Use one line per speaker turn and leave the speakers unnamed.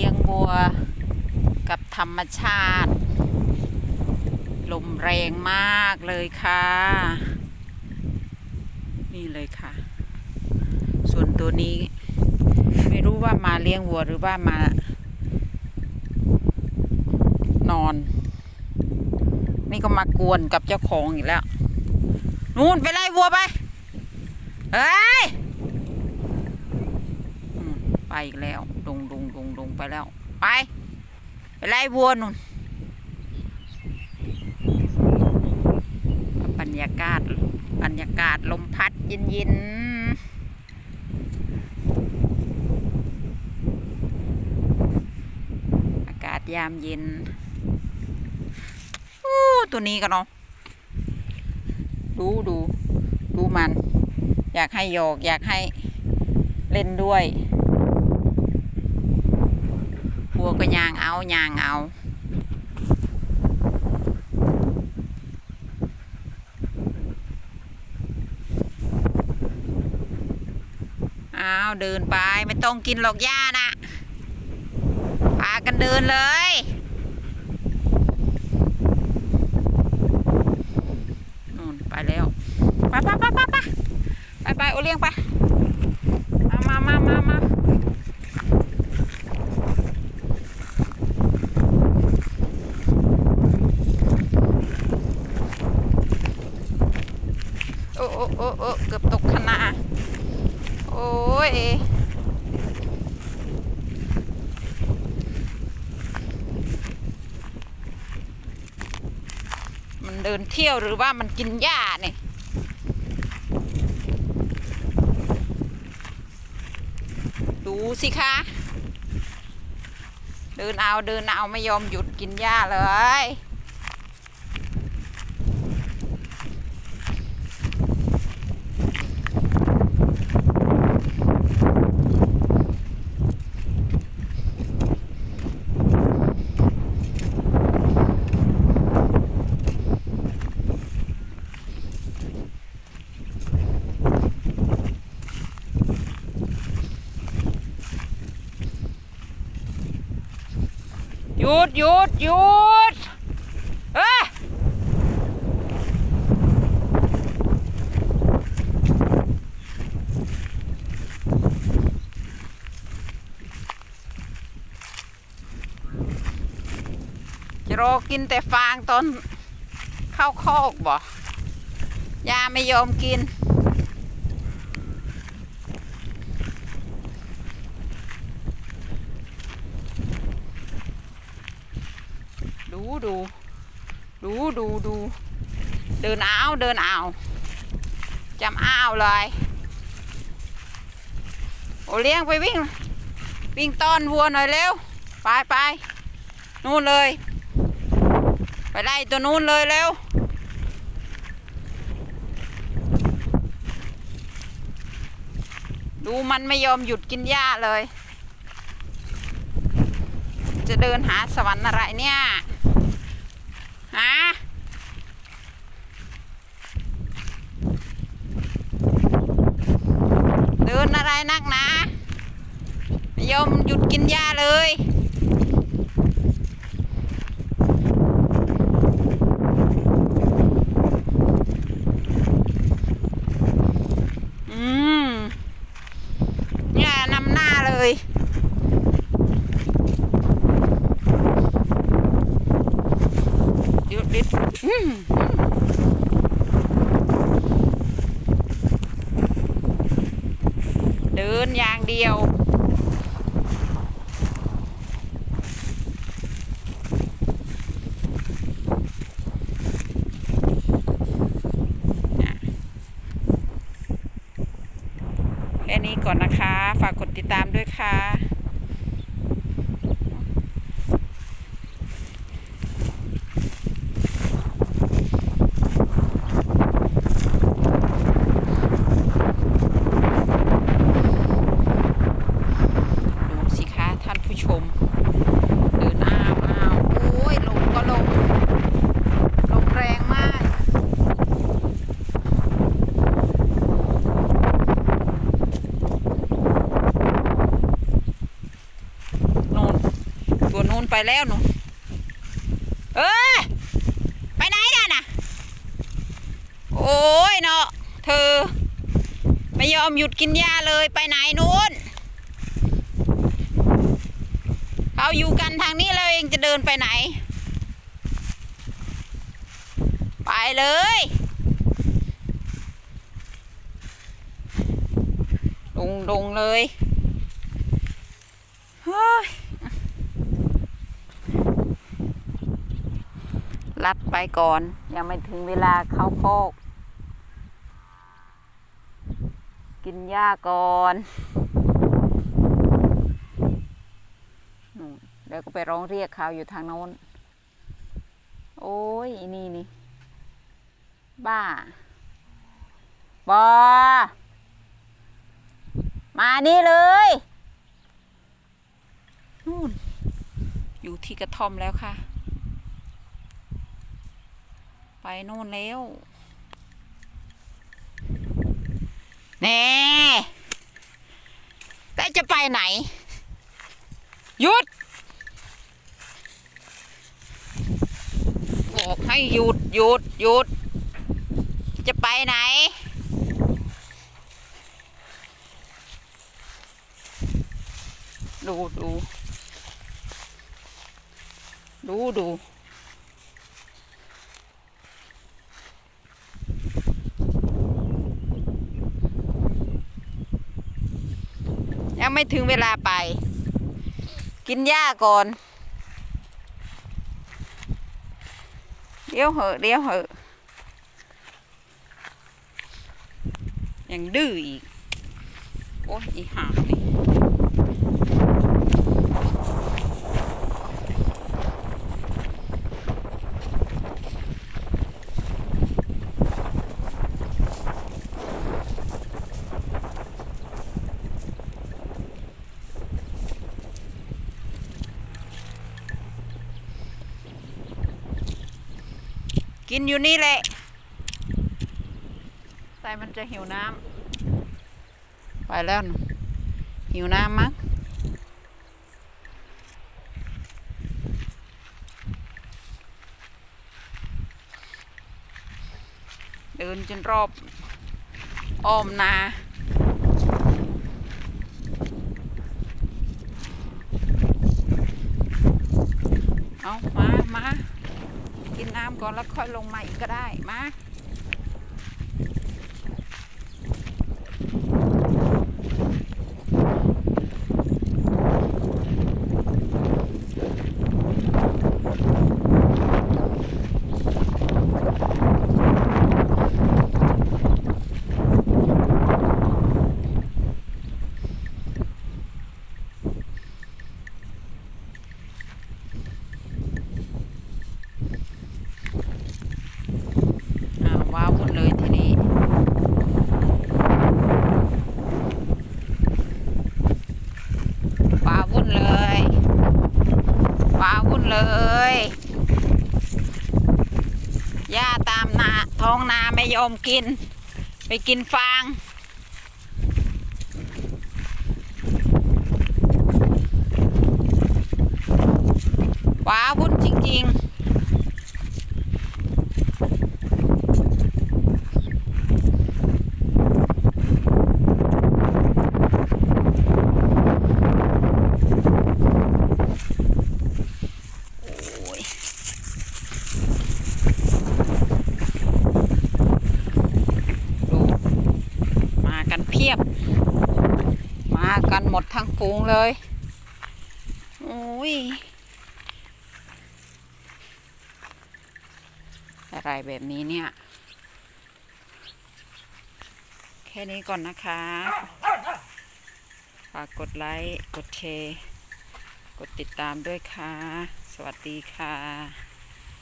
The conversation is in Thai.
ลี้ยงวัวกับธรรมชาติ ลมแรงมากเลยค่ะ นี่เลยค่ะ ส่วนตัวนี้ ไม่รู้ว่ามาเลี้ยงวัวหรือว่ามา นอน นี่ก็มากวนกับเจ้าของอีกแล้ว นู่นไปไล่วัวไปเฮ้ย ไปอีกแล้ว ไปแล้ว ไป ไปไล่วัวนู่นบรรยากาศบรรยากาศลมพัดเย็นๆ อากาศยามเย็นอู้ตัวนี้กันเนาะดูดูดูมัน อยากให้หยอกอยากให้เล่นด้วย วัวก็ยางเอายางเอาเอาเดินไปไม่ต้องกินหรอกหญ้านะพากันเดินเลยนู่นไปแล้วไปไปไปไปไปไปไปโอเลี้ยงไป มามามามามาโอ้โอ้โอ้โอ้เกือบตกคณะ โอ้ย มันเดินเที่ยวหรือว่ามันกินหญ้าเนี่ยดูสิคะ เดินเอาเดินเอาไม่ยอมหยุดกินหญ้าเลย ยุดหยุดหยุดเอ้ยจะรอกินแต่ฟางตอนเข้าคอกบ่ยาไม่ยอมกิน ดูดูดูดูดูเดินเอาเดินเอาจำอ้าวเลยโอเลี้ยงไปวิ่ง วิ่งต้อนวัวหน่อยเร็ว ไปไปนู่นเลย ไปไล่ตัวนู้นเลยเร็วดูมันไม่ยอมหยุดกินหญ้าเลย จะเดินหาสวรรค์อะไรเนี่ย ฮะ เดิ นักหนายมหยุดกินหญ้าเลย อืมหญ้านำหน้าเลย หยุดดิอืม เดินอย่างเดียว แค่นี้ก่อนนะคะ ฝากกดติดตามด้วยค่ะดูสิคะท่านผู้ชม เดินอ้าวอ้าวโอ้ยลมก็ลมลมแรงมาก โน่น นู้นไป แล้วหนู เออไปไหนน่ะน่ะโอ้ยเนาะเธอ ไม่ยอมหยุดกินหญ้าเลยไปไหนนู้นเขาอยู่กันทางนี้เราเองจะเดินไปไหน ไปเลยลงลงเลยเฮ้ย ลัดไปก่อน ยังไม่ถึงเวลาเข้าโคก กินหญ้าก่อนเดี๋ยวก็ไปร้องเรียกเขาอยู่ทางโน้น โอ้ยนี่นี่ บ้า บอ มานี่เลยนู่นอยู่ที่กระท่อมแล้วค่ะ ไปนู่นแล้วแน่แต่จะไปไหน หยุด บอกให้หยุดหยุดหยุด จะไปไหน ดูดู ดูดู ไม่ถึงเวลาไป กินหญ้าก่อนเดี๋ยวเหอะเดี๋ยวเหอะยังดื้ออีก โอ้ยอีห่านี่ กินอยู่นี่แหละใส่มันจะหิวน้ำไปแล้วนะหิวน้ำมั้งเดินจนรอบอ้อมนาเอามา มา กินน้ำก่อนแล้วค่อยลงมาอีกก็ได้มาอ่าว้าวหมดเลยทีนี้ ว้าวุ่นเลยว้าวุ่นเลยหญ้าตามนาท้องนาไม่ย อมกิน ไปกินฟาง ว้าวุ่นจริง ๆ โอ้ยดู มากันเพียบ มากันหมดทั้งฝูงเลย โอ้ย อะไรแบบนี้เนี่ย แค่นี้ก่อนนะคะ ฝากกดไลค์ กดแชร์ กดติดตามด้วยค่ะ สวัสดีค่ะ